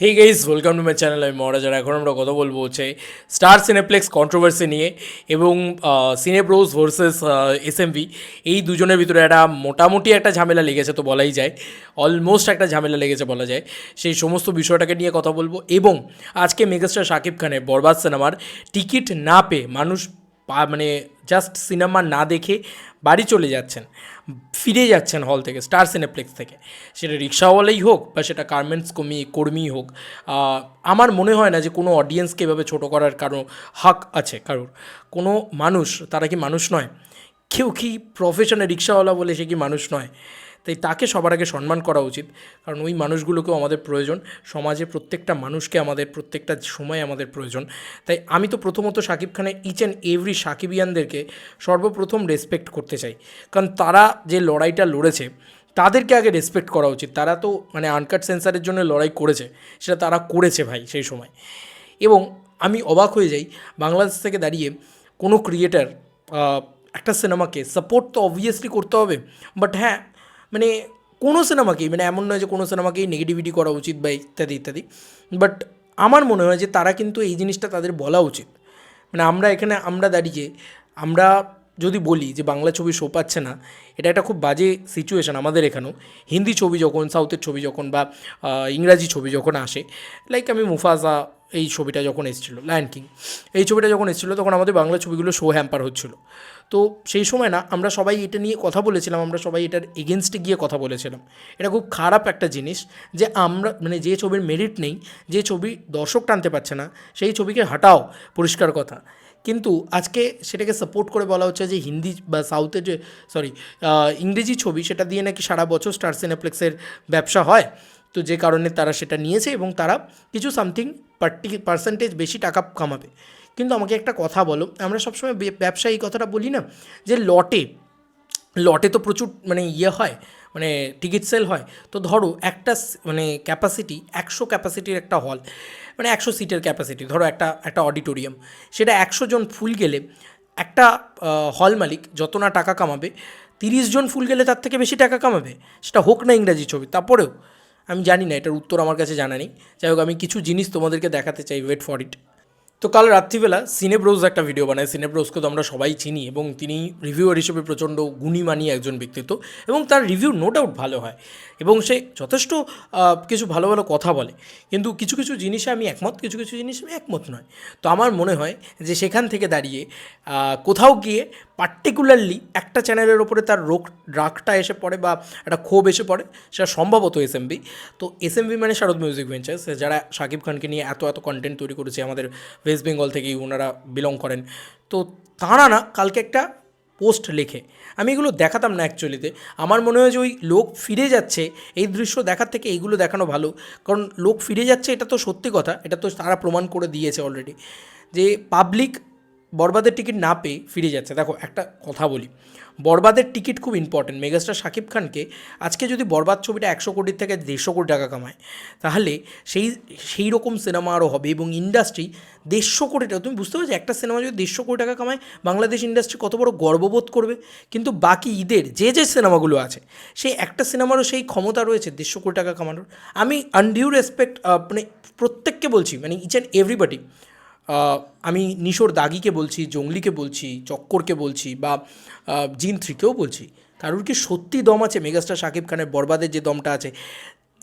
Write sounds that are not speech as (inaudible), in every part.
Hey guys welcome to my channel আমি মহারাজার এখন আমরা কথা বলব হচ্ছে স্টার সিনেপ্লেক্স কন্ট্রোভার্সি নিয়ে এবং সিনেপ্রোস ভার্সেস এসএমভি এই দুজনের ভিতরে একটা মোটামুটি একটা ঝামেলা লেগেছে তো বলাই যায়। অলমোস্ট একটা ঝামেলা লেগেছে বলা যায়। সেই সমস্ত বিষয়টাকে নিয়ে কথা বলব এবং আজকে মেগাস্টার শাকিব খানের বরবাদ সিনেমার টিকিট না পেয়ে মানুষ মানে জাস্ট সিনেমা না দেখে বাড়ি চলে যাচ্ছেন। ফিরে যাচ্ছেন হল থেকে স্টার সিনেপ্লেক্স থেকে। সেটা রিক্সাওয়ালাই হোক বা সেটা গার্মেন্টস কর্মী কর্মী হোক আমার মনে হয় না যে কোনো অডিয়েন্সকে এভাবে ছোটো করার কারও হাক আছে কারোর। কোনো মানুষ, তারা কি মানুষ নয়? কেউ কি প্রফেশনে রিক্সাওয়ালা বলে সে কি মানুষ নয়? তাই তাকে সবার আগে সম্মান করা উচিত। কারণ ওই মানুষগুলোকেও আমাদের প্রয়োজন। সমাজে প্রত্যেকটা মানুষকে আমাদের, প্রত্যেকটা সময় আমাদের প্রয়োজন। তাই আমি তো প্রথমত শাকিব খানের ইচ অ্যান্ড এভরি সাকিবিয়ানদেরকে সর্বপ্রথম রেসপেক্ট করতে চাই। কারণ তারা যে লড়াইটা লড়েছে, তাদেরকে আগে রেসপেক্ট করা উচিত। তারা তো মানে আনকাট সেন্সারের জন্য লড়াই করেছে। সেটা তারা করেছে ভাই সেই সময়। এবং আমি অবাক হয়ে যাই বাংলাদেশ থেকে দাঁড়িয়ে কোনো ক্রিয়েটার একটা সিনেমাকে সাপোর্ট তো অবভিয়াসলি করতে হবে। বাট হ্যাঁ মানে কোনো সিনেমাকেই মানে এমন নয় যে কোনো সিনেমাকেই নেগেটিভিটি করা উচিত বা ইত্যাদি ইত্যাদি। বাট আমার মনে হয় যে তারা কিন্তু এই জিনিসটা তাদের বলা উচিত। মানে আমরা এখানে, আমরা দাঁড়িয়ে আমরা যদি বলি যে বাংলা ছবি শো পাচ্ছে না, এটা একটা খুব বাজে সিচুয়েশান আমাদের এখানেও। হিন্দি ছবি যখন সাউথের ছবি যখন বা ইংরাজি ছবি যখন আসে লাইক আমি মুফাজা এই ছবিটা যখন এসেছিল লায়ন কিং এই ছবিটা যখন এসেছিল, তখন আমাদের বাংলা ছবিগুলো শো হ্যাম্পার হচ্ছিল। তো সেই সময় না, আমরা সবাই এটা নিয়ে কথা বলেছিলাম, আমরা সবাই এটার এগেনস্টে গিয়ে কথা বলেছিলাম। এটা খুব খারাপ একটা জিনিস যে আমরা মানে যে ছবির মেরিট নেই, যে ছবি দর্শক টানতে পারছে না, সেই ছবিকে হাটাও, পরিষ্কার কথা। কিন্তু আজকে সেটাকে সাপোর্ট করে বলা হচ্ছে যে হিন্দি বা সাউথের যে সরি ইংরেজি ছবি, সেটা দিয়ে নাকি সারা বছর স্টার সিনেপ্লেক্সের ব্যবসা হয়। তো যে কারণে তারা সেটা নিয়েছে এবং তারা কিছু সামথিং পার্টি পার্সেন্টেজ বেশি টাকা কামাবে। কিন্তু আমাকে একটা কথা বলো, আমরা সবসময় বে- ব্যবসায়ী এই কথাটা বলি না যে লটে লটে তো প্রচুর মানে ইয়ে হয় মানে টিকিট সেল হয়। তো ধরো একটা মানে ক্যাপাসিটি একশো ক্যাপাসিটির একটা হল মানে একশো সিটের ক্যাপাসিটি ধরো একটা একটা অডিটোরিয়াম সেটা একশো জন ফুল গেলে একটা হল মালিক যত না টাকা কামাবে, তিরিশ জন ফুল গেলে তার থেকে বেশি টাকা কামাবে, সেটা হোক না ইংরাজি ছবি, তারপরেও আমি জানি না, এটার উত্তর আমার কাছে জানা নেই। যাই হোক, আমি কিছু জিনিস তোমাদেরকে দেখাতে চাই ওয়েট ফর ইট তো কাল রাত্রিবেলা সিনেব্রোজ একটা ভিডিও বানায়। সিনেব্রোজকে তো আমরা সবাই চিনি এবং তিনি রিভিউয়ার হিসেবে প্রচণ্ড গুণীমানী একজন ব্যক্তিত্ব এবং তার রিভিউ নো ডাউট ভালো হয় এবং সে যথেষ্ট কিছু ভালো ভালো কথা বলে। কিন্তু কিছু কিছু জিনিসে আমি একমত, কিছু কিছু জিনিস আমি একমত নয়। তো আমার মনে হয় যে সেখান থেকে দাঁড়িয়ে কোথাও গিয়ে পার্টিকুলারলি একটা চ্যানেলের ওপরে তার রোগ, রাগটা এসে পড়ে বা একটা ক্ষোভ এসে পড়ে, সেটা সম্ভবত এসএমবি তো এসএমবি মানে শারদ মিউজিক ভেঞ্চার্স, যারা শাকিব খানকে নিয়ে এত এত কন্টেন্ট তৈরি করেছে আমাদের ওয়েস্ট বেঙ্গল থেকেই ওনারা বিলং করেন। তো তাঁরা না কালকে একটা পোস্ট লেখে। আমি এগুলো দেখাতাম না অ্যাকচুয়ালিতে আমার মনে হয় যে ওই লোক ফিরে যাচ্ছে, এই দৃশ্য দেখার থেকে এইগুলো দেখানো ভালো। কারণ লোক ফিরে যাচ্ছে, এটা তো সত্যি কথা, এটা তো তারা প্রমাণ করে দিয়েছে অলরেডি যে পাবলিক বরবাদের টিকিট না পেয়ে ফিরে যাচ্ছে। দেখো, একটা কথা বলি। বরবাদের টিকিট খুব ইম্পর্টেন্ট মেগাস্টার শাকিব খানকে আজকে যদি বরবাদ ছবিটা একশো কোটির থেকে দেড়শো কোটি টাকা কামায়, তাহলে সেই সেই রকম সিনেমা আরও হবে এবং ইন্ডাস্ট্রি দেড়শো কোটি টাকা তুমি বুঝতে পারছ? একটা সিনেমা যদি দেড়শো কোটি টাকা কামায়, বাংলাদেশ ইন্ডাস্ট্রি কত বড় গর্ববোধ করবে। কিন্তু বাকি ঈদের যে যে সিনেমাগুলো আছে, সেই একটা সিনেমারও সেই ক্ষমতা রয়েছে দেড়শো কোটি টাকা কামানোর। আমি আনডিউ রেসপেক্ট মানে প্রত্যেককে বলছি মানে ইচ অ্যান্ড এভরিবডি আমি নিশোর দাগিকে বলছি, জঙ্গলিকে বলছি, চক্করকে বলছি বা জিন থ্রিকেও বলছি। কারোর কি সত্যি দম আছে? মেগাস্টার শাকিব খানের বরবাদের যে দমটা আছে,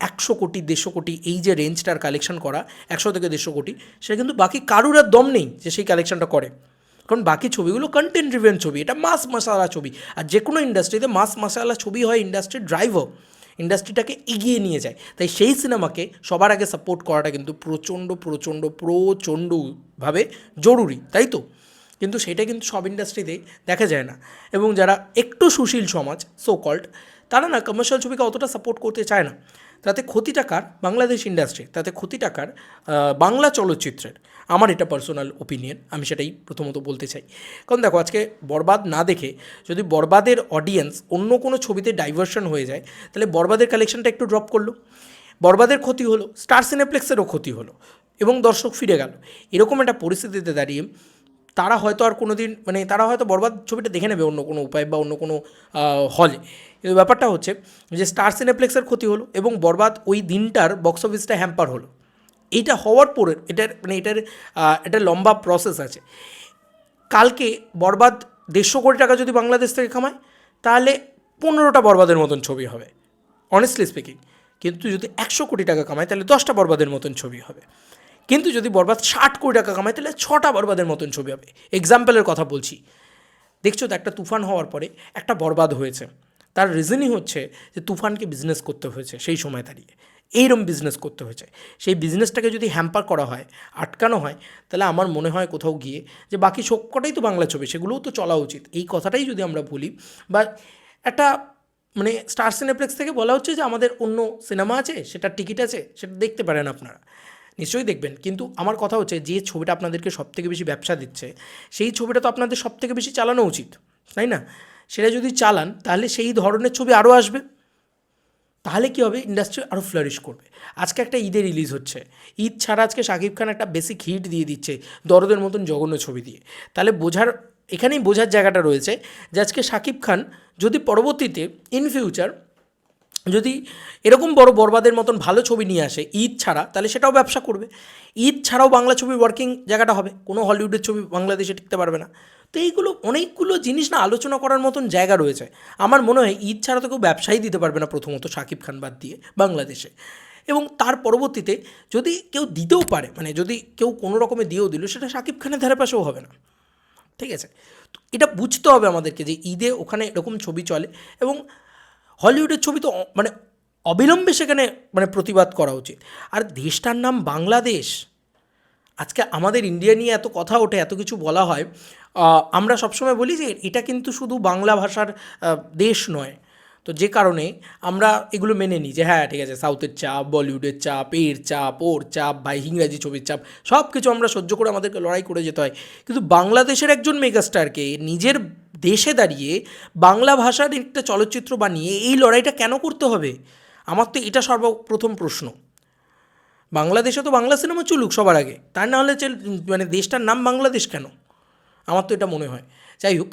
একশো কোটি, দেড়শো কোটি, এই যে রেঞ্জটার কালেকশন করা, একশো থেকে দেড়শো কোটি, সেটা কিন্তু বাকি কারুর আর দম নেই যে সেই কালেকশনটা করে। কারণ বাকি ছবিগুলো কন্টেন্ট রিভেন ছবি, এটা মাস মশালা ছবি। আর যে কোনো ইন্ডাস্ট্রিতে মাস মশালা ছবি হয় ইন্ডাস্ট্রির ড্রাইভার ইন্ডাস্ট্রিটাকে এগিয়ে নিয়ে যায়। তাই সেই সিনেমাকে সবার আগে সাপোর্ট করাটা কিন্তু প্রচণ্ড প্রচণ্ড, প্রচণ্ডভাবে জরুরি, তাই তো? কিন্তু সেটা কিন্তু সব ইন্ডাস্ট্রিতেই দেখা যায় না। এবং যারা একটু সুশীল সমাজ সো কল্ড তারা না কমার্শিয়াল ছবিকে অতটা সাপোর্ট করতে চায় না। তাতে ক্ষতিটা কার? বাংলাদেশ ইন্ডাস্ট্রি তাতে ক্ষতিটা কার? আহ, বাংলা চলচ্চিত্রের। আমার এটা পার্সোনাল ওপিনিয়ন আমি সেটাই প্রথমত বলতে চাই। কারণ দেখো আজকে বরবাদ না দেখে যদি বরবাদের অডিয়েন্স অন্য কোনো ছবিতে ডাইভার্সন হয়ে যায় তাহলে বরবাদের কালেকশনটা একটু ড্রপ করল। বরবাদের ক্ষতি হলো স্টার সিনেপ্লেক্সেরও ক্ষতি হলো এবং দর্শক ফিরে গেল। এরকম একটা পরিস্থিতিতে দাঁড়িয়ে তারা হয়তো আর কোনো দিন মানে তারা হয়তো বরবাদ ছবিটা দেখে নেবে অন্য কোনো উপায় বা অন্য কোনো হলে। কিন্তু ব্যাপারটা হচ্ছে যে স্টার সিনেপ্লেক্সের ক্ষতি হলো এবং বরবাদ ওই দিনটার বক্স অফিসটা হ্যাম্পার হলো। এইটা হওয়ার পরে এটার মানে এটার একটা লম্বা প্রসেস আছে। কালকে বরবাদ দেড়শো কোটি টাকা যদি বাংলাদেশ থেকে কামায়, তাহলে পনেরোটা বরবাদের মতন ছবি হবে অনেস্টলি স্পিকিং কিন্তু যদি একশো কোটি টাকা কামায়, তাহলে দশটা বরবাদের মতন ছবি হবে। কিন্তু যদি বরবাদ ষাট কোটি টাকা কামায়, তাহলে ছটা বরবাদের মতন ছবি হবে। এক্সাম্পলের কথা বলছি। দেখছ তো, একটা তুফান হওয়ার পরে একটা বরবাদ হয়েছে। তার রিজনই হচ্ছে যে তুফানকে বিজনেস করতে হয়েছে সেই সময় দাঁড়িয়ে। এইরকম বিজনেস করতে হয়েছে। সেই বিজনেসটাকে যদি হ্যাম্পার করা হয়, আটকানো হয়, তাহলে আমার মনে হয় কোথাও গিয়ে যে বাকি সবকটাই তো বাংলা ছবি, সেগুলোও তো চলা উচিত। এই কথাটাই যদি আমরা বলি, বা একটা মানে স্টার সিনেপ্লেক্স থেকে বলা হচ্ছে যে আমাদের অন্য সিনেমা আছে, সেটার টিকিট আছে, সেটা দেখতে পারেন আপনারা। নিশ্চয়ই দেখবেন। কিন্তু আমার কথা হচ্ছে, যে ছবিটা আপনাদেরকে সবথেকে বেশি ব্যবসা দিচ্ছে, সেই ছবিটা তো আপনাদের সবথেকে বেশি চালানো উচিত, তাই না? সেটা যদি চালান, তাহলে সেই ধরনের ছবি আরও আসবে। তাহলে কী হবে? ইন্ডাস্ট্রি আরও ফ্লারিশ করবে। আজকে একটা ঈদে রিলিজ হচ্ছে। ঈদ ছাড়া আজকে শাকিব খান একটা বেসিক হিট দিয়ে দিচ্ছে, দরদের মতন জঘন্য ছবি দিয়ে। তাহলে বোঝার, এখানেই বোঝার জায়গাটা রয়েছে, যে আজকে শাকিব খান যদি পরবর্তীতে ইন ফিউচার যদি এরকম বড় বরবাদের মতন ভালো ছবি নিয়ে আসে ঈদ ছাড়া, তাহলে সেটাও ব্যবসা করবে। ঈদ ছাড়াও বাংলা ছবি ওয়ার্কিং জায়গাটা হবে। কোনো হলিউডের ছবি বাংলাদেশে টিকতে পারবে না। তো এইগুলো অনেকগুলো জিনিস না আলোচনা করার মতন জায়গা রয়েছে। আমার মনে হয় ঈদ ছাড়া তো কেউ ব্যবসাই দিতে পারবে না প্রথমত শাকিব খান বাদ দিয়ে বাংলাদেশে। এবং তার পরবর্তীতে যদি কেউ দিতেও পারে মানে যদি কেউ কোনো রকমে দিয়েও দিল, সেটা শাকিব খানের ধারে পাশেও হবে না। ঠিক আছে? এটা বুঝতে হবে আমাদেরকে যে ঈদে ওখানে এরকম ছবি চলে। এবং হলিউডের ছবি তো মানে অবিলম্বে সেখানে মানে প্রতিবাদ করা উচিত। আর দেশটার নাম বাংলাদেশ, আজকে আমাদের ইন্ডিয়া নিয়ে এত কথা ওঠে, এত কিছু বলা হয় আমরা সবসময় বলি যে এটা কিন্তু শুধু বাংলা ভাষার দেশ নয়। তো যে কারণে আমরা এগুলো মেনে নিই যে হ্যাঁ ঠিক আছে, সাউথের চাপ, বলিউডের চাপ, এর চাপ, ওর চাপ, ভাই, ইংরাজি ছবির চাপ সব কিছু আমরা সহ্য করে আমাদেরকে লড়াই করে যেতে হয়। কিন্তু বাংলাদেশের একজন মেগাস্টারকে নিজের দেশে দাঁড়িয়ে বাংলা ভাষার একটা চলচ্চিত্র বানিয়ে এই লড়াইটা কেন করতে হবে? আমার তো এটা সর্বপ্রথম প্রশ্ন। বাংলাদেশে তো বাংলা সিনেমা চলুক সবার আগে, তার না হলে মানে দেশটার নাম বাংলাদেশ কেন? আমার তো এটা মনে হয়। যাই হোক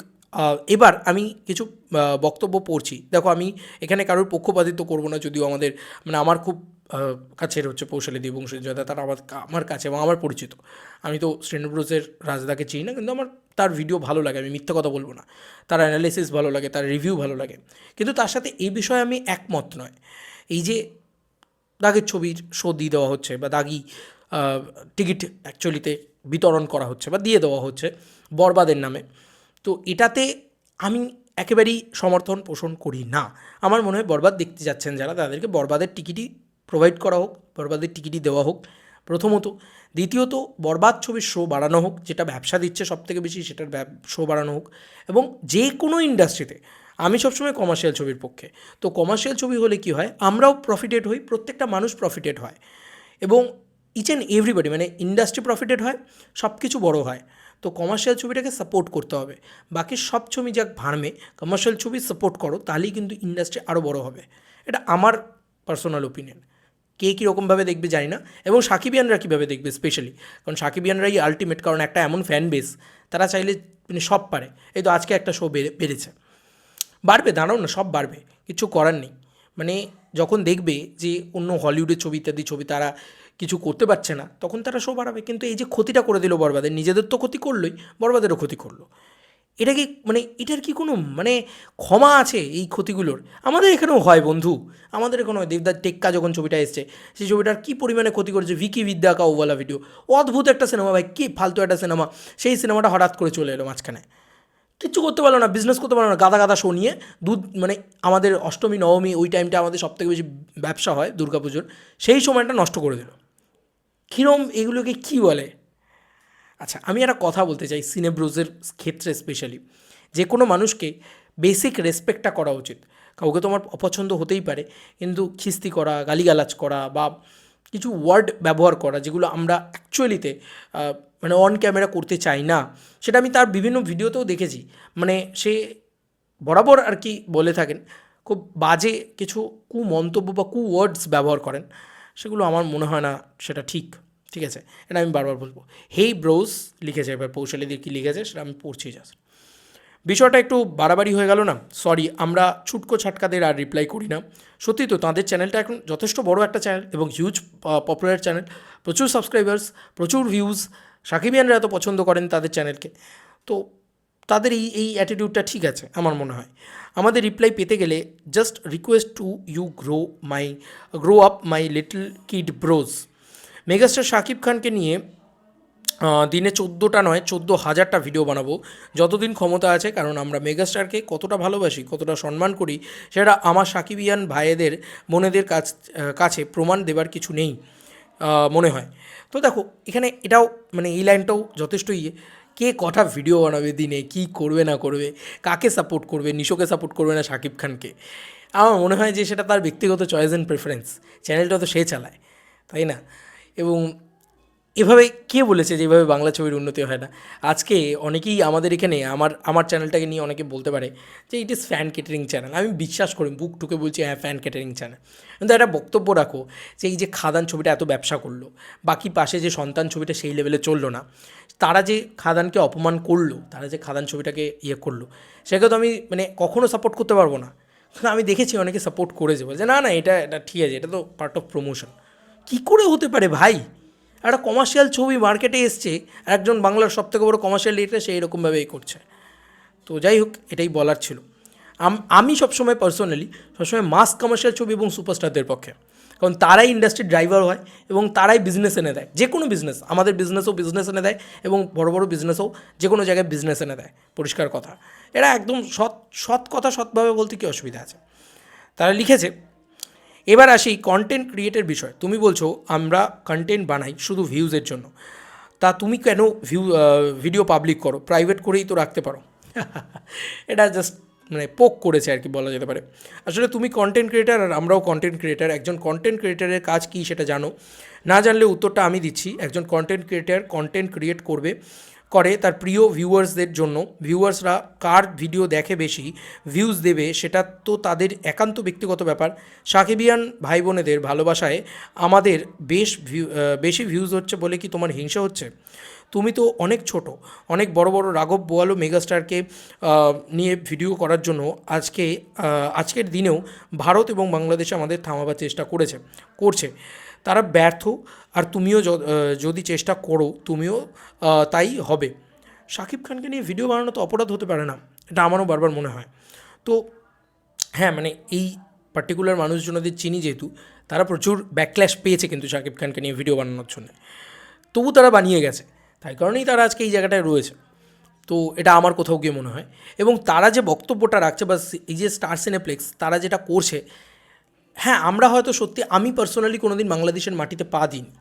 এবার আমি কিছু বক্তব্য পড়ছি। দেখো, আমি এখানে কারোর পক্ষপাতিত্ব করব না, যদিও আমাদের মানে আমার খুব কাছের হচ্ছে পৌশালী দেবংশ জয়দা, তারা আমার আমার কাছে এবং আমার পরিচিত। আমি তো শ্রেণীব্রোজের রাজদাকে চিনি না, কিন্তু আমার তার ভিডিও ভালো লাগে, আমি মিথ্যা কথা বলব না। তার অ্যানালিসিস ভালো লাগে, তার রিভিউ ভালো লাগে। কিন্তু তার সাথে এই বিষয়ে আমি একমত নয়। এই যে দাগের ছবির শো দিয়ে দেওয়া হচ্ছে বা দাগি টিকিট অ্যাকচুয়ালিতে বিতরণ করা হচ্ছে বা দিয়ে দেওয়া হচ্ছে বরবাদের নামে তো এটাতে আমি একেবারেই সমর্থন পোষণ করি না। আমার মনে হয় বরবাদ দেখতে যাচ্ছেন যারা, তাদেরকে বরবাদের টিকিটই প্রোভাইড করা হোক, বরবাদের টিকিটই দেওয়া হোক। প্রথমত। দ্বিতীয়ত, বরবাদ ছবির শো বাড়ানো হোক, যেটা ব্যবসা দিচ্ছে সব থেকে বেশি, সেটার শো বাড়ানো হোক এবং যে কোনো ইন্ডাস্ট্রিতে আমি সবসময় কমার্শিয়াল ছবির পক্ষে। তো কমার্শিয়াল ছবি হলে কি হয়? আমরাও প্রফিটেড হই, প্রত্যেকটা মানুষ প্রফিটেড হয়। এবং ইচ অ্যান্ড এভরিবডি মানে ইন্ডাস্ট্রি প্রফিটেড হয় সব কিছু বড় হয়। তো কমার্শিয়াল ছবিটাকে সাপোর্ট করতে হবে। বাকি সব ছবি যাক ভাড়মে কমার্শিয়াল ছবি সাপোর্ট করো, তাহলেই কিন্তু ইন্ডাস্ট্রি আরও বড় হবে। এটা আমার পার্সোনাল ওপিনিয়ন কে কীরকমভাবে দেখবে জানি না। এবং সাকিবিয়ানরা কীভাবে দেখবে স্পেশালি কারণ সাকিবিয়ানরাই আলটিমেট কারণ একটা এমন ফ্যান বেস তারা চাইলে মানে সব পারে। এই তো আজকে একটা শো বেড়েছে। বাড়বে, দাঁড়াও না, সব বাড়বে, কিছু করার নেই। মানে যখন দেখবে যে অন্য হলিউডের ছবি ইত্যাদি ছবি, তারা কিছু করতে পারছে না, তখন তারা শো বাড়াবে কিন্তু এই যে ক্ষতিটা করে দিল বরবাদের, নিজেদের তো ক্ষতি করলোই, বরবাদেরও ক্ষতি করল। এটা কি মানে এটার কি কোনো মানে ক্ষমা আছে এই ক্ষতিগুলোর? আমাদের এখানেও হয় বন্ধু। আমাদের এখানে হয়। দেবদার টেক্কা যখন ছবিটা এসছে, সেই ছবিটার কী পরিমাণে ক্ষতি করেছে? ভিকি বিদ্যা কাউওয়ালা ভিডিও অদ্ভুত একটা সিনেমা ভাই, কী ফালতু একটা সিনেমা। সেই সিনেমাটা হঠাৎ করে চলে এলো মাঝখানে। কিচ্ছু করতে পারল না বিজনেস করতে পারল না, গাদা গাদা শো নিয়ে। দুধ মানে আমাদের অষ্টমী, নবমী, ওই টাইমটা আমাদের সবথেকে বেশি ব্যবসা হয়, দুর্গাপুজোর। সেই সময়টা নষ্ট করে দিল। কীরম এগুলোকে কী বলে? আচ্ছা আমি একটা কথা বলতে চাই সিনেব্রোজের ক্ষেত্রে স্পেশালি যে কোনো মানুষকে বেসিক রেসপেক্টটা করা উচিত। কাউকে তোমার অপছন্দ হতেই পারে, কিন্তু খিস্তি করা, গালিগালাজ করা বা কিছু ওয়ার্ড ব্যবহার করা যেগুলো আমরা অ্যাকচুয়ালিতে মানে অন ক্যামেরা করতে চাই না, সেটা আমি তার বিভিন্ন ভিডিওতেও দেখেছি। মানে সে বরাবর আর কি বলে থাকেন, খুব বাজে কিছু কু মন্তব্য বা কু ওয়ার্ডস ব্যবহার করেন। সেগুলো আমার মনে হয় না সেটা ঠিক ঠিক আছে? এটা আমি বারবার বলব। হেই ব্রোজ লিখেছে, এবার পৌশালী দিয়ে কী লিখেছে সেটা আমি পড়ছি জাস্ট বিষয়টা একটু বাড়াবাড়ি হয়ে গেল না? সরি আমরা ছুটকো ছাটকাদের আর রিপ্লাই করি না। সত্যি তো, তাদের চ্যানেলটা এখন যথেষ্ট বড় একটা চ্যানেল এবং হিউজ পপুলার চ্যানেল প্রচুর সাবস্ক্রাইবার্স প্রচুর ভিউজ সাকিবিয়ানরা এত পছন্দ করেন তাদের চ্যানেলকে তো তাদের এই এই অ্যাটিটিউডটা ঠিক আছে, আমার মনে হয়। আমাদের রিপ্লাই পেতে গেলে just request to you grow my grow up my little kid bros megastar Shakib খানকে নিয়ে দিনে চোদ্দোটা নয়, চোদ্দ হাজারটা ভিডিও বানাবো। যতদিন ক্ষমতা আছে, কারণ আমরা মেগাস্টারকে কতটা ভালোবাসি, কতটা সম্মান করি, সেটা আমার সাকিবিয়ান ভাইয়েদের বোনেদের কাছ কাছে প্রমাণ দেবার কিছু নেই মনে হয়। তো দেখো, এখানে এটাও মানে এই লাইনটাও যথেষ্ট ইয়ে। কে কটা ভিডিও বানাবে দিনে? কি করবে, না করবে? কাকে সাপোর্ট করবে? নিশোকে সাপোর্ট করবে না শাকিব খানকে? আমার মনে হয় যে সেটা তার ব্যক্তিগত চয়েস অ্যান্ড প্রেফারেন্স চ্যানেলটা তো সে চালায়, তাই না? এবং এভাবে কে বলেছে যে এভাবে বাংলা ছবির উন্নতি হয় না? আজকে অনেকেই আমাদের এখানে, আমার আমার চ্যানেলটাকে নিয়ে অনেকে বলতে পারে যে it is fan catering channel আমি বিশ্বাস করি, বুক টুকে বলছি হ্যাঁ ফ্যান কেটারিং চ্যানেল কিন্তু একটা বক্তব্য রাখো যে এই যে খাদান ছবিটা এত ব্যবসা করল, বাকি পাশে যে সন্তান ছবিটা সেই লেভেলে চলল না তারা যে খাদানকে অপমান করল, তারা যে খাদান ছবিটাকে ইয়ে করল, সেটাকে তো আমি মানে কখনো সাপোর্ট করতে পারব না। আমি দেখেছি অনেকে সাপোর্ট করেছে, বলছে, না না, এটা এটা ঠিক আছে, এটা তো পার্ট অফ প্রমোশন কী করে হতে পারে ভাই? একটা কমার্শিয়াল ছবি মার্কেটে এসছে একজন বাংলার সবথেকে বড় কমার্শিয়াল লিটার সে এরকমভাবেই করছে। তো যাই হোক, এটাই বলার ছিল। আমি সবসময় পার্সোনালি সবসময় মাস কমার্শিয়াল ছবি এবং সুপারস্টারদের পক্ষে। কারণ তারাই ইন্ডাস্ট্রির ড্রাইভার হয় এবং তারাই বিজনেস এনে দেয়। যে কোনো বিজনেস আমাদের বিজনেসও বিজনেস এনে দেয় এবং বড় বড় বিজনেসও যে কোনো জায়গায় বিজনেস এনে দেয়, পরিষ্কার কথা। এরা একদম সৎ সৎ কথা সৎভাবে বলতে কি অসুবিধা আছে? তারা লিখেছে, এবার আসি কন্টেন্ট ক্রিয়েটের বিষয়। তুমি বলছো, আমরা কন্টেন্ট বানাই শুধু ভিউজের জন্য। তা তুমি কেন ভিউ ভিডিও পাবলিক করো? প্রাইভেট করেই তো রাখতে পারো। (laughs) এটা জাস্ট মানে পোক করেছে আর কি বলা যেতে পারে। আসলে তুমি কন্টেন্ট ক্রিয়েটার আর আমরাও কন্টেন্ট ক্রিয়েটার একজন কন্টেন্ট ক্রিয়েটারের কাজ কী সেটা জানো? না জানলে উত্তরটা আমি দিচ্ছি। একজন কন্টেন্ট ক্রিয়েটার কন্টেন্ট ক্রিয়েট করবে, করে তার প্রিয় ভিউয়ার্সদের জন্য। ভিউয়ার্সরা কার ভিডিও দেখে বেশি ভিউজ দেবে সেটা তো তাদের একান্ত ব্যক্তিগত ব্যাপার। সাকিবিয়ান ভাই বোনেদের ভালোবাসায় আমাদের বেশ ভিউ বেশি ভিউজ হচ্ছে বলে কি তোমার হিংসা হচ্ছে? তুমি তো অনেক ছোট, অনেক বড় বড় রাঘব বোয়ালো মেগাস্টারকে নিয়ে ভিডিও করার জন্য আজকে আজকের দিনেও ভারত এবং বাংলাদেশে আমাদের থামাবার চেষ্টা করেছে, করছে। তারা ব্যর্থ আর তুমিও যদি চেষ্টা করো, তুমিও তাই হবে। শাকিব খানকে নিয়ে ভিডিও বানানো তো অপরাধ হতে পারে না, এটা আমারও বারবার মনে হয়। তো হ্যাঁ মানে এই পার্টিকুলার মানুষজনদের চিনি যেহেতু, তারা প্রচুর ব্যাকল্যাশ পেয়েছে কিন্তু শাকিব খানকে নিয়ে ভিডিও বানানোর জন্য। তবু তারা বানিয়ে গেছে। তাই কারণেই তারা আজকে এই জায়গাটায় রয়েছে। তো এটা আমার কোথাও গিয়ে মনে হয়। এবং তারা যে বক্তব্যটা রাখছে বা এই যে স্টার সিনেপ্লেক্স তারা যেটা করছে হ্যাঁ আমরা হয়তো সত্যি আমি পার্সোনালি কোনো দিন বাংলাদেশের মাটিতে পা দিইনি।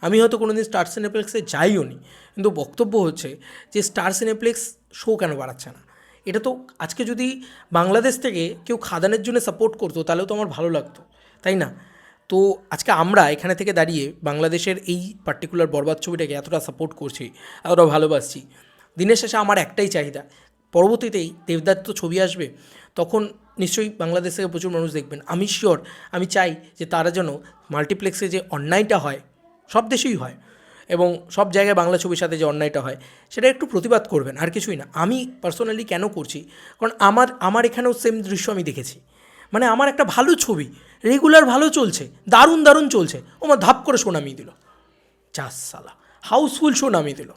আমি হয়তো কোনো দিন স্টার সিনেপ্লেক্সে যাইও নি কিন্তু বক্তব্য হচ্ছে যে স্টার সিনেপ্লেক্স শো কেন বাড়াচ্ছে না? এটা তো আজকে যদি বাংলাদেশ থেকে কেউ খাদানের জন্য সাপোর্ট করতো, তাহলেও তো আমার ভালো লাগতো, তাই না? তো আজকে আমরা এখানে থেকে দাঁড়িয়ে বাংলাদেশের এই পার্টিকুলার বরবাদ ছবিটাকে এতটা সাপোর্ট করছি, এতটা ভালোবাসছি। দিনের শেষে আমার একটাই চাহিদা, পরবর্তীতেই দেবদার তো ছবি আসবে, তখন নিশ্চয়ই বাংলাদেশ থেকে প্রচুর মানুষ দেখবেন। আমি শিওর আমি চাই যে তারা যেন মাল্টিপ্লেক্সে যে অন্যায়টা হয়, সব দেশেই হয় এবং সব জায়গায় বাংলা ছবির সাথে যে অন্যায়টা হয়, সেটা একটু প্রতিবাদ করবেন, আর কিছুই না। আমি পার্সোনালি কেন করছি? কারণ আমার আমার এখানেও সেম দৃশ্য আমি দেখেছি। মানে আমার একটা ভালো ছবি রেগুলার ভালো চলছে, দারুণ দারুণ চলছে। ও আমার ধাপ করে শো নামিয়ে দিল। চাস সালা হাউসফুল শো নামিয়ে দিল।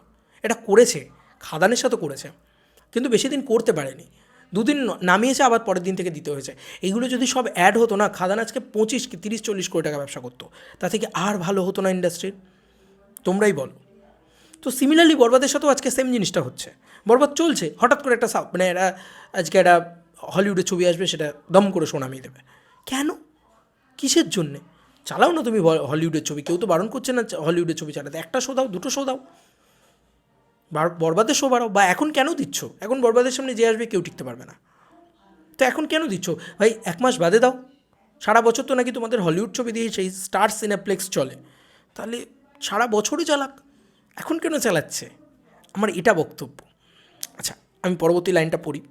এটা করেছে, খাদানের সাথে করেছে, কিন্তু বেশি দিন করতে পারেনি। দুদিন নামিয়েছে, আবার পরের দিন থেকে দিতে হয়েছে। এইগুলো যদি সব অ্যাড হতো না, খাদান আজকে পঁচিশ কি তিরিশ, চল্লিশ কোটি টাকা ব্যবসা করতো। তা থেকে আর ভালো হতো না ইন্ডাস্ট্রির তোমরাই বলো। তো সিমিলারলি বরবাদের সাথেও আজকে সেম জিনিসটা হচ্ছে। বরবাদ চলছে, হঠাৎ করে একটা মানে এরা আজকে একটা হলিউডের ছবি আসবে, সেটা দম করে শোনামিয়ে দেবে। কেন? কিসের জন্যে? চালাও না তুমি হলিউডের ছবি। কেউ তো বারণ করছে না হলিউডের ছবি চালাতে। একটা শো দাও, দুটো শো দাও। বার- বরবাদের শো বাড়াও। বা এখন কেন দিচ্ছ? এখন বরবাদের সামনে যে আসবে কেউ টিকতে পারবে না। তো এখন কেন দিচ্ছ? ভাই, এক মাস বাদে দাও। সারা বছর তো নাকি তোমাদের হলিউড ছবি দিয়ে সেই স্টার সিনেপ্লেক্স চলে। তাহলে সারা বছরই চালাক। এখন কেন চালাচ্ছে? আমার এটা বক্তব্য। আচ্ছা আমি পরবর্তী লাইনটা পড়ি।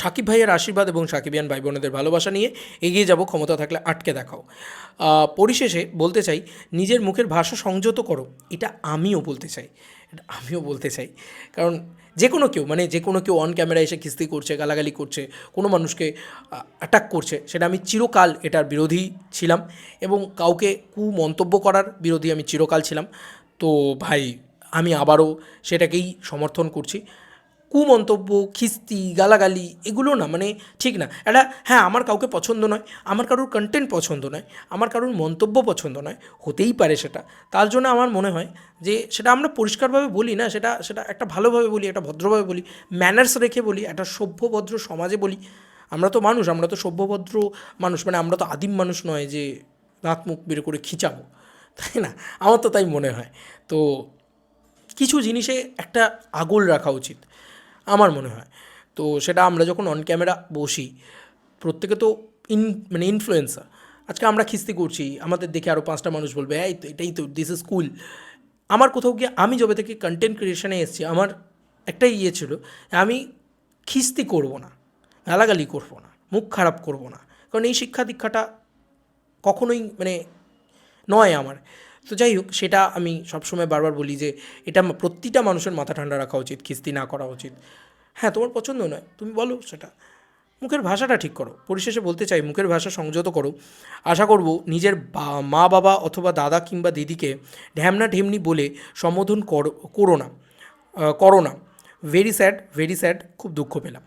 সাকিব ভাইয়ের আশীর্বাদ এবং সাকিবিয়ান ভাই বোনেদের ভালোবাসা নিয়ে এগিয়ে যাব, ক্ষমতা থাকলে আটকে দেখাও। পরিশেষে বলতে চাই, নিজের মুখের ভাষা সংযত করো, এটা আমিও বলতে চাই। এটা আমিও বলতে চাই। কারণ যে কোনো কেউ মানে যে কোনো কেউ অন ক্যামেরা এসে কিস্তি করছে, গালাগালি করছে, কোনো মানুষকে অ্যাটাক করছে, সেটা আমি চিরকাল এটার বিরোধী ছিলাম এবং কাউকে কু মন্তব্য করার বিরোধী আমি চিরকাল ছিলাম। তো ভাই, আমি আবারও সেটাকেই সমর্থন করছি। কুমন্তব্য খিস্তি, গালাগালি, এগুলো না মানে ঠিক না। এটা হ্যাঁ আমার কাউকে পছন্দ নয়, আমার কারোর কন্টেন্ট পছন্দ নয়, আমার কারোর মন্তব্য পছন্দ নয়, হতেই পারে সেটা। তার জন্য আমার মনে হয় যে, সেটা আমরা পরিষ্কারভাবে বলি না, সেটা সেটা একটা ভালোভাবে বলি, একটা ভদ্রভাবে বলি ম্যানার্স রেখে বলি, একটা সভ্যভদ্র সমাজে বলি। আমরা তো মানুষ, আমরা তো সভ্যভদ্র মানুষ মানে আমরা তো আদিম মানুষ নয় যে, দাঁত, মুখ বের করে খিচাবো, তাই না? আমার তো তাই মনে হয়। তো কিছু জিনিসে একটা আগল রাখা উচিত। আমার মনে হয়। তো সেটা আমরা যখন অন ক্যামেরা বসি, প্রত্যেকে তো ইন মানে ইনফ্লুয়েন্সার আজকে আমরা খিস্তি করছি, আমাদের দেখে আরও পাঁচটা মানুষ বলবে, এই তো এটাই তো দিস ইজ কুল আমার কোথাও গিয়ে আমি যবে থেকে কন্টেন্ট ক্রিয়েশনে এসেছি, আমার একটাই ইয়ে ছিল, আমি খিস্তি করব না, গালাগালি করব না, মুখ খারাপ করব না। কারণ এই শিক্ষা দীক্ষাটা কখনোই মানে নয় আমার। তো যাই হোক, সেটা আমি সবসময় বারবার বলি যে এটা প্রতিটা মানুষের মাথা ঠান্ডা রাখা উচিত, খিস্তি না করা উচিত। হ্যাঁ তোমার পছন্দ নয়, তুমি বলো সেটা। মুখের ভাষাটা ঠিক করো, পরিশেষে বলতে চাই মুখের ভাষা সংযত করো। আশা করব নিজের মা বাবা অথবা দাদা কিংবা দিদিকে ঢ্যামনা ঢেমনি বলে সম্বোধন করো করো না। করো না। ভেরি স্যাড ভেরি স্যাড খুব দুঃখ পেলাম।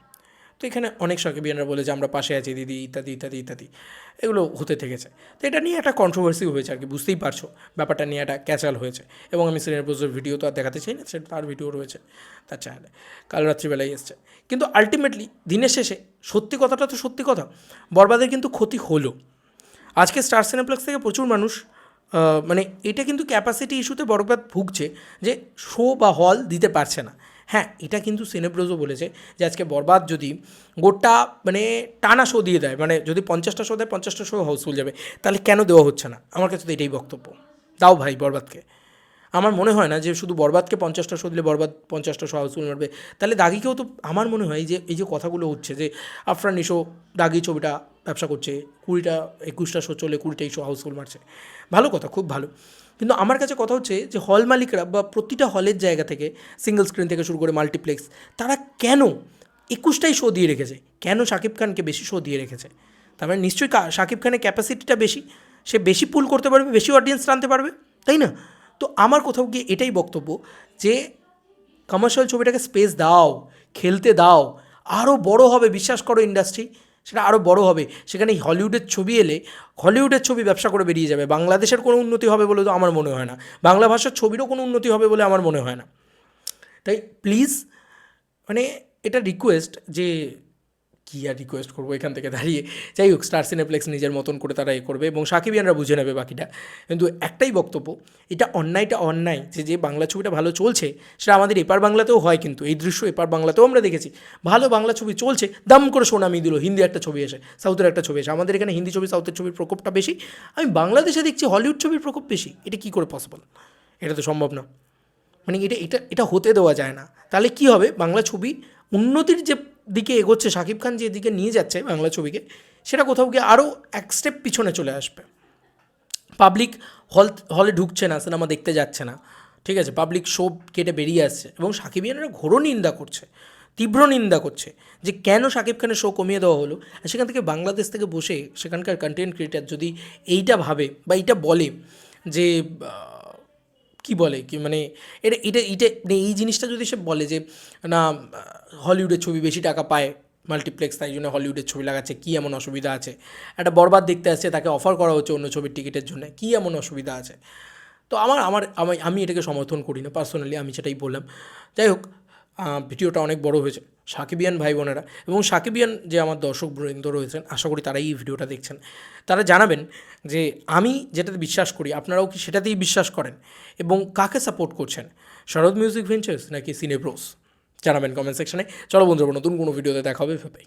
তো এখানে অনেক সাকিবিয়ানরা বলে যে আমরা পাশে আছি, দিদি, ইত্যাদি ইত্যাদি ইত্যাদি। এগুলো হতে থেকেছে। তো এটা নিয়ে একটা কন্ট্রোভার্সি হয়েছে আর কি বুঝতেই পারছ ব্যাপারটা নিয়ে একটা ক্যাচাল হয়েছে। এবং আমি সিনিয়র পোস্টের ভিডিও তো আর দেখাতে চাই না, সেটা তার ভিডিও রয়েছে তার চ্যানেলে কাল রাত্রিবেলায় এসছে। কিন্তু আলটিমেটলি দিনের শেষে, সত্যি কথাটা তো সত্যি কথা, বরবাদের কিন্তু ক্ষতি হলো। আজকে স্টার সিনেপ্লেক্স থেকে প্রচুর মানুষ মানে এটা কিন্তু ক্যাপাসিটি ইস্যুতে বরবাদ ভুগছে যে শো বা হল দিতে পারছে না। হ্যাঁ এটা কিন্তু সিনেব্রোজও বলেছে যে আজকে বরবাদ যদি গোটা মানে টানা শো দিয়ে দেয় মানে যদি পঞ্চাশটা শো দেয়, পঞ্চাশটা শো হাউসফুল যাবে, তাহলে কেন দেওয়া হচ্ছে না? আমার কাছে তো এটাই বক্তব্য। দাও ভাই বরবাদকে। আমার মনে হয় না যে শুধু বরবাদকে পঞ্চাশটা শো দিলে বরবাদ পঞ্চাশটা শো হাউসফুল মারবে। তাহলে দাগিকেও তো আমার মনে হয় যে এই যে কথাগুলো হচ্ছে যে আফরান নিশো দাগি ছবিটা ব্যবসা করছে, কুড়িটা, একুশটা শো চলে কুড়িটা শো হাউসফুল মারছে। ভালো কথা, খুব ভালো। কিন্তু আমার কাছে কথা হচ্ছে যে হল মালিকরা বা প্রতিটা হলের জায়গা থেকে সিঙ্গেল স্ক্রিন থেকে শুরু করে মাল্টিপ্লেক্স তারা কেন একুশটাই শো দিয়ে রেখেছে? কেন শাকিব খানকে বেশি শো দিয়ে রেখেছে? তার মানে নিশ্চয়ই শাকিব খানের ক্যাপাসিটিটা বেশি, সে বেশি পুল করতে পারবে, বেশি অডিয়েন্স টানতে পারবে, তাই না? তো আমার কোথাও গিয়ে এটাই বক্তব্য যে কমার্শিয়াল ছবিটাকে স্পেস দাও, খেলতে দাও আরও বড় হবে, বিশ্বাস করো ইন্ডাস্ট্রি সেটা আরও বড় হবে। সেখানে হলিউডের ছবি এলে হলিউডের ছবি ব্যবসা করে বেরিয়ে যাবে। বাংলাদেশের কোনো উন্নতি হবে বলে তো আমার মনে হয় না। বাংলা ভাষার ছবিরও কোনো উন্নতি হবে বলে আমার মনে হয় না। তাই প্লিজ মানে এটা রিকোয়েস্ট যে কী আর রিকোয়েস্ট করব এখান থেকে দাঁড়িয়ে? যাই হোক স্টার সিনেপ্লেক্স নিজের মতন করে তারা এ করবে এবং সাকিবিয়ানরা বুঝে নেবে বাকিটা। কিন্তু একটাই বক্তব্য, এটা অন্যায়টা অন্যায়। যে যে বাংলা ছবিটা ভালো চলছে, সেটা আমাদের এপার বাংলাতেও হয় কিন্তু। এই দৃশ্য এপার বাংলাতেও আমরা দেখেছি। ভালো বাংলা ছবি চলছে, দাম করে সোনামি দিল, হিন্দি একটা ছবি এসে সাউথের একটা ছবি এসে। আমাদের এখানে হিন্দি ছবি সাউথের ছবির প্রকোপটা বেশি। আমি বাংলাদেশে দেখছি হলিউড ছবির প্রকোপ বেশি। এটা কী করে পসিবল এটা তো সম্ভব না। মানে এটা এটা এটা হতে দেওয়া যায় না। তাহলে কি হবে? বাংলা ছবি উন্নতির যে দিকে এগোচ্ছে, শাকিব খান যে দিকে নিয়ে যাচ্ছে বাংলা ছবিকে, সেটা কোথাও গিয়ে আরও এক স্টেপ পিছনে চলে আসবে। পাবলিক হল হলে ঢুকছে না সিনেমা দেখতে যাচ্ছে না। ঠিক আছে পাবলিক শো কেটে বেরিয়ে আসছে এবং সাকিবিয়ানরা ঘোরও নিন্দা করছে, তীব্র নিন্দা করছে যে কেন শাকিব খানের শো কমিয়ে দেওয়া হলো? সেখান থেকে বাংলাদেশ থেকে বসে সেখানকার কন্টেন্ট ক্রিয়েটার যদি এইটা ভাবে বা এইটা বলে যে কি বলে? কি মানে এটা এটা এটা মানে এই জিনিসটা যদি সে বলে যে, না, হলিউডের ছবি বেশি টাকা পায়, মাল্টিপ্লেক্স, তাই জন্য হলিউডের ছবি লাগাচ্ছে, কী এমন অসুবিধা আছে? একটা বরবাদ দেখতে আসছে, তাকে অফার করা হচ্ছে অন্য ছবির টিকিটের জন্য, কী এমন অসুবিধা আছে? তো আমার আমার, আমি এটাকে সমর্থন করি না পার্সোনালি আমি সেটাই বললাম। যাই হোক ভিডিওটা অনেক বড় হয়েছে। সাকিবিয়ান ভাই বোনেরা এবং সাকিবিয়ান যে আমার দর্শক বৃন্দ রয়েছেন, আশা করি তারাই এই ভিডিওটা দেখছেন। তারা জানাবেন যে আমি যেটাতে বিশ্বাস করি, আপনারাও কি সেটাতেই বিশ্বাস করেন এবং কাকে সাপোর্ট করছেন? শরৎ মিউজিক ভেঞ্চার্স নাকি সিনেব্রোস জানাবেন কমেন্ট সেকশনে চলো বন্ধুরা, নতুন কোনো ভিডিওতে দেখা হবে ভাই